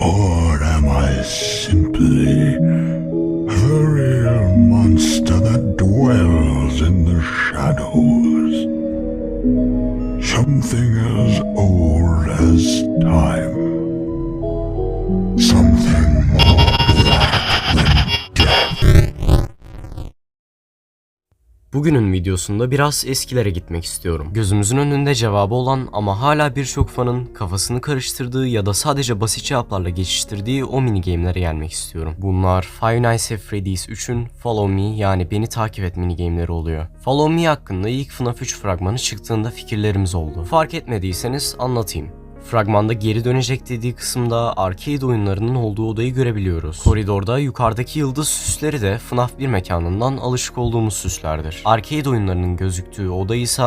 Or am I simply a real monster that dwells in the shadows? Something as old as time. Bugünün videosunda biraz eskilere gitmek istiyorum. Gözümüzün önünde cevabı olan ama hala birçok fanın kafasını karıştırdığı ya da sadece basit cevaplarla geçiştirdiği o mini game'lere gelmek istiyorum. Bunlar Five Nights at Freddy's 3'ün Follow Me yani beni takip et mini game'leri oluyor. Follow Me hakkında ilk FNAF 3 fragmanı çıktığında fikirlerimiz oldu. Fark etmediyseniz anlatayım. Fragmanda geri dönecek dediği kısımda arcade oyunlarının olduğu odayı görebiliyoruz. Koridorda yukarıdaki yıldız süsleri de FNAF 1 mekanından alışık olduğumuz süslerdir. Arcade oyunlarının gözüktüğü oda ise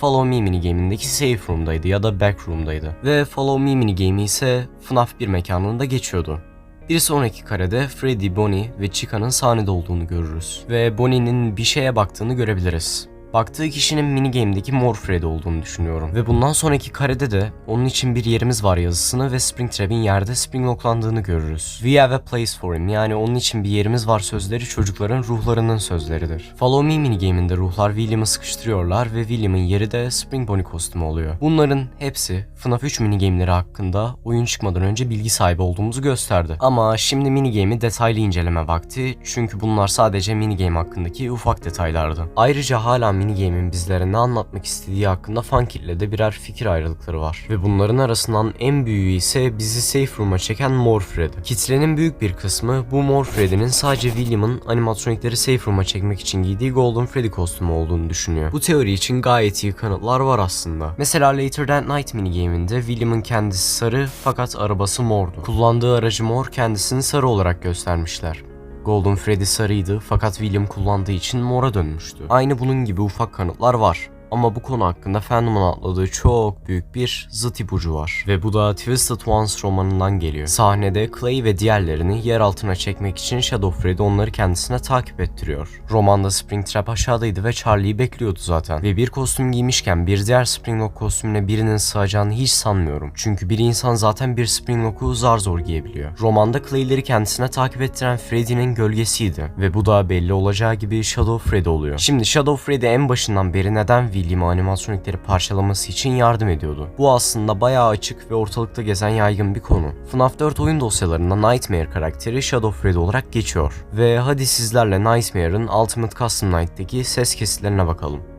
Follow Me minigame'indeki Safe Room'daydı ya da Back Room'daydı. Ve Follow Me minigame ise FNAF 1 mekanında geçiyordu. Bir sonraki karede Freddy, Bonnie ve Chica'nın sahnede olduğunu görürüz. Ve Bonnie'nin bir şeye baktığını görebiliriz. Baktığı kişinin minigame'deki Mor Freddy olduğunu düşünüyorum. Ve bundan sonraki karede de onun için bir yerimiz var yazısını ve Springtrap'in yerde springlocklandığını görürüz. We have a place for him yani onun için bir yerimiz var sözleri çocukların ruhlarının sözleridir. Follow Me minigame'inde ruhlar William'ı sıkıştırıyorlar ve William'ın yeri de Spring Bonnie kostümü oluyor. Bunların hepsi FNAF 3 minigame'leri hakkında oyun çıkmadan önce bilgi sahibi olduğumuzu gösterdi. Ama şimdi minigame'i detaylı inceleme vakti çünkü bunlar sadece minigame hakkındaki ufak detaylardı. Ayrıca hala minigame'in bizlere ne anlatmak istediği hakkında Funkit'le de birer fikir ayrılıkları var. Ve bunların arasından en büyüğü ise bizi Safe Room'a çeken Mor Freddy. Kitlenin büyük bir kısmı bu Mor Freddy'nin sadece William'ın animatronikleri Safe Room'a çekmek için giydiği Golden Freddy kostümü olduğunu düşünüyor. Bu teori için gayet iyi kanıtlar var aslında. Mesela Later That Night minigame'inde William'ın kendisi sarı fakat arabası mordu. Kullandığı aracı mor kendisini sarı olarak göstermişler. Golden Freddy sarıydı fakat William kullandığı için mora dönmüştü. Aynı bunun gibi ufak kanıtlar var. Ama bu konu hakkında fandom'un atladığı çok büyük bir zıt ipucu var. Ve bu da Twisted Ones romanından geliyor. Sahnede Clay ve diğerlerini yer altına çekmek için Shadow Freddy onları kendisine takip ettiriyor. Romanda Springtrap aşağıdaydı ve Charlie'yi bekliyordu zaten. Ve bir kostüm giymişken bir diğer Springlock kostümüne birinin sığacağını hiç sanmıyorum. Çünkü bir insan zaten bir Springlock'u zar zor giyebiliyor. Romanda Clay'leri kendisine takip ettiren Freddy'nin gölgesiydi. Ve bu da belli olacağı gibi Shadow Freddy oluyor. Şimdi Shadow Freddy en başından beri neden William'ı animatronikleri parçalaması için yardım ediyordu. Bu aslında bayağı açık ve ortalıkta gezen yaygın bir konu. FNAF 4 oyun dosyalarında Nightmare karakteri Shadow Freddy olarak geçiyor. Ve hadi sizlerle Nightmare'ın Ultimate Custom Night'taki ses kesitlerine bakalım.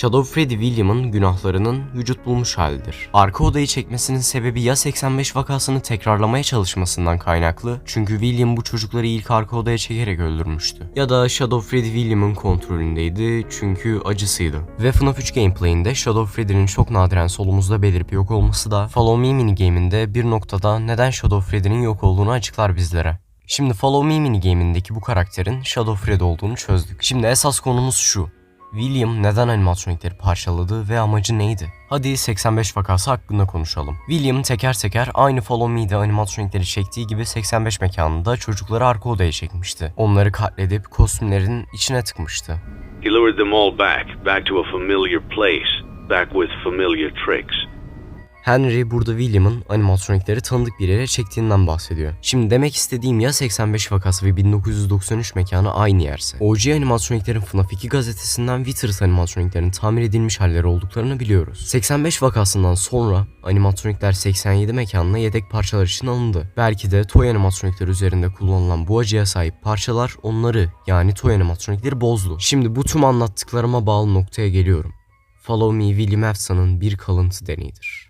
Shadow Freddy William'ın günahlarının vücut bulmuş halidir. Arka odayı çekmesinin sebebi ya 85 vakasını tekrarlamaya çalışmasından kaynaklı çünkü William bu çocukları ilk arka odaya çekerek öldürmüştü. Ya da Shadow Freddy William'ın kontrolündeydi çünkü acısıydı. Ve FNAF 3 gameplay'inde Shadow Freddy'nin çok nadiren solumuzda belirip yok olması da Follow Me minigame'inde bir noktada neden Shadow Freddy'nin yok olduğunu açıklar bizlere. Şimdi Follow Me minigame'indeki bu karakterin Shadow Freddy olduğunu çözdük. Şimdi esas konumuz şu. William neden animatronikleri parçaladı ve amacı neydi? Hadi 85 vakası hakkında konuşalım. William teker teker aynı Follow Me'de animatronikleri çektiği gibi 85 mekanında çocukları arka odaya çekmişti. Onları katledip kostümlerin içine tıkmıştı. He them all back, back to a familiar place, back with familiar tricks. Henry burada William'ın animatronikleri tanıdık bir yere çektiğinden bahsediyor. Şimdi demek istediğim ya 85 vakası ve 1993 mekanı aynı yerse. OG animatroniklerin FNAF 2 gazetesinden Withers animatroniklerin tamir edilmiş halleri olduklarını biliyoruz. 85 vakasından sonra animatronikler 87 mekanına yedek parçalar için alındı. Belki de toy animatronikler üzerinde kullanılan bu acıya sahip parçalar onları yani toy animatronikleri bozdu. Şimdi bu tüm anlattıklarıma bağlı noktaya geliyorum. Follow Me William Afton'ın bir kalıntı deneyidir.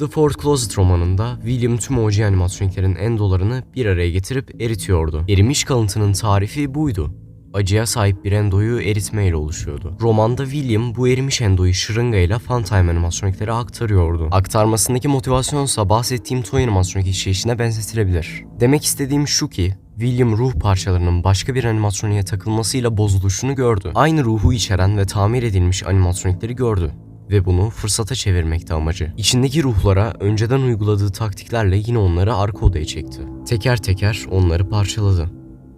The Fourth Closet romanında William tüm OG animatroniklerin endolarını bir araya getirip eritiyordu. Erimiş kalıntının tarifi buydu. Acıya sahip bir endoyu eritmeyle oluşuyordu. Romanda William bu erimiş endoyu şırıngayla Funtime animatroniklere aktarıyordu. Aktarmasındaki motivasyonsa bahsettiğim toy animatronik işleyişine benzetilebilir. Demek istediğim şu ki William ruh parçalarının başka bir animatroniğe takılmasıyla bozuluşunu gördü. Aynı ruhu içeren ve tamir edilmiş animatronikleri gördü ve bunu fırsata çevirmekte amacı. İçindeki ruhlara önceden uyguladığı taktiklerle yine onları arka odaya çekti. Teker teker onları parçaladı.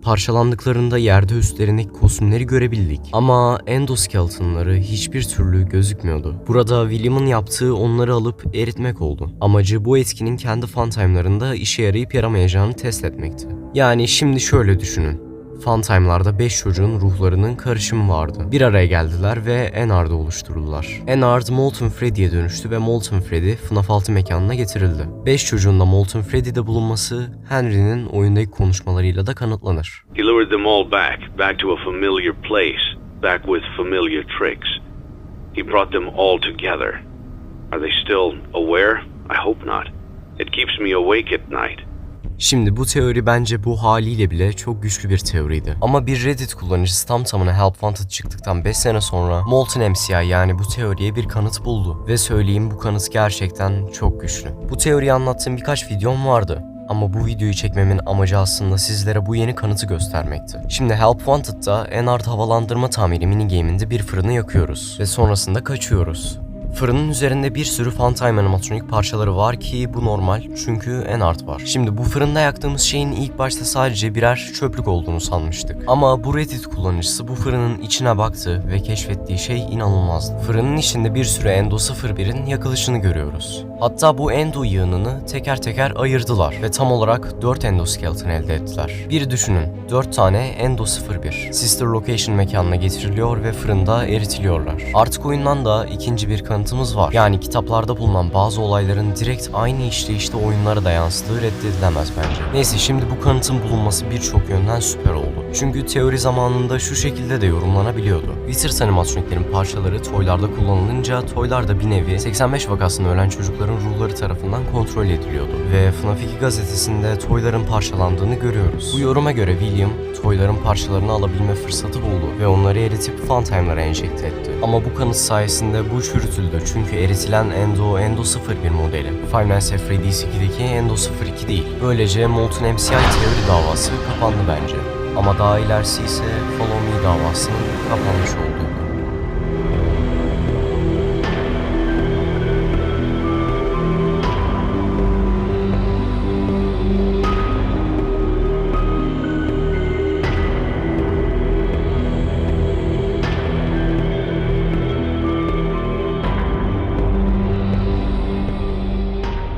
Parçalandıklarında yerde üstlerindeki kostümleri görebildik. Ama endoskeletonları hiçbir türlü gözükmüyordu. Burada William'ın yaptığı onları alıp eritmek oldu. Amacı bu etkinin kendi funtime'larında işe yarayıp yaramayacağını test etmekti. Yani şimdi şöyle düşünün. Funtime'larda 5 çocuğun ruhlarının karışımı vardı. Bir araya geldiler ve Enard'ı oluşturdular. Enard Molten Freddy'ye dönüştü ve Molten Freddy FNAF 6 mekanına getirildi. 5 çocuğun da Molten Freddy'de bulunması Henry'nin oyundaki konuşmalarıyla da kanıtlanır. He lured them all back, back to a familiar place, back with familiar tricks. He brought them all together. Are they still aware? I hope not. It keeps me awake at night. Şimdi bu teori bence bu haliyle bile çok güçlü bir teoriydi. Ama bir Reddit kullanıcısı tam tamına Help Wanted çıktıktan 5 sene sonra Molten MCI yani bu teoriye bir kanıt buldu. Ve söyleyeyim bu kanıt gerçekten çok güçlü. Bu teoriyi anlattığım birkaç videom vardı. Ama bu videoyu çekmemin amacı aslında sizlere bu yeni kanıtı göstermekti. Şimdi Help Wanted'da Enard havalandırma tamiri minigame'inde bir fırını yakıyoruz ve sonrasında kaçıyoruz. Fırının üzerinde bir sürü Funtime animatronik parçaları var ki bu normal çünkü Enard var. Şimdi bu fırında yaktığımız şeyin ilk başta sadece birer çöplük olduğunu sanmıştık. Ama bu Reddit kullanıcısı bu fırının içine baktı ve keşfettiği şey inanılmazdı. Fırının içinde bir sürü Endo 01'in yakılışını görüyoruz. Hatta bu Endo yığınını teker teker ayırdılar ve tam olarak 4 endoskeleton elde ettiler. Bir düşünün, 4 tane Endo 01 Sister Location mekanına getiriliyor ve fırında eritiliyorlar. Artık oyundan da ikinci bir kanıtımız var. Yani kitaplarda bulunan bazı olayların direkt aynı işleyişte oyunlara da yansıdığı reddedilemez bence. Neyse şimdi bu kanıtın bulunması birçok yönden süper oldu. Çünkü teori zamanında şu şekilde de yorumlanabiliyordu. Wizards animatroniklerin parçaları toylarda kullanılınca toylar da bir nevi 85 vakasında ölen çocukların ruhları tarafından kontrol ediliyordu. Ve FNAF 2 gazetesinde toyların parçalandığını görüyoruz. Bu yoruma göre William toyların parçalarını alabilme fırsatı buldu ve onları eritip Funtime'lara enjekte etti. Ama bu kanıt sayesinde bu çürütüldü çünkü eritilen Endo Endo 01 modeli. Five Nights at Freddy's 2'deki Endo 02 değil. Böylece Molten MCI teori davası kapandı bence. Ama daha ilerisi ise Follow Me davasının kapanmış olduğu.